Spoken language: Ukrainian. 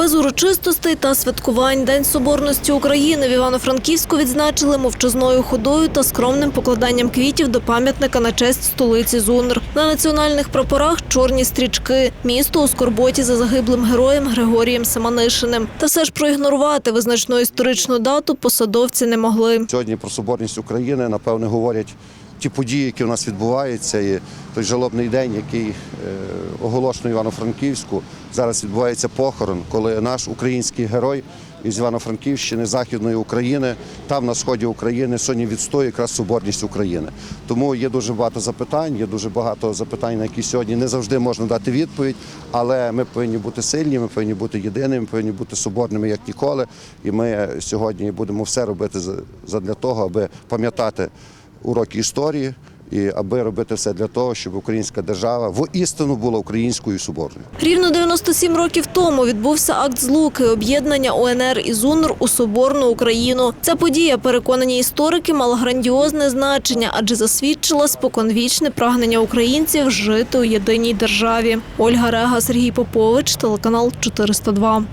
Без урочистостей та святкувань День Соборності України в Івано-Франківську відзначили мовчазною ходою та скромним покладанням квітів до пам'ятника на честь столиці Зунр. На національних прапорах чорні стрічки. Місто у скорботі за загиблим героєм Григорієм Семанишиним. Та все ж проігнорувати визначну історичну дату посадовці не могли. Сьогодні про соборність України, напевне, говорять ті події, які в нас відбуваються, і той жалобний день, який е, оголошено Івано-Франківську. Зараз відбувається похорон, коли наш український герой із Івано-Франківщини, Західної України, там на сході України сьогодні відстоює якраз соборність України. Тому є дуже багато запитань, є дуже багато запитань, на які сьогодні не завжди можна дати відповідь, але ми повинні бути сильні, ми повинні бути єдиними, ми повинні бути соборними як ніколи. І ми сьогодні будемо все робити задля того, аби пам'ятати уроки історії і аби робити все для того, щоб українська держава воістину була українською соборною. Рівно 97 років тому відбувся акт злуки об'єднання УНР і ЗУНР у соборну Україну. Ця подія, переконані історики, мала грандіозне значення, адже засвідчила споконвічне прагнення українців жити у єдиній державі. Ольга Рега, Сергій Попович, телеканал 402.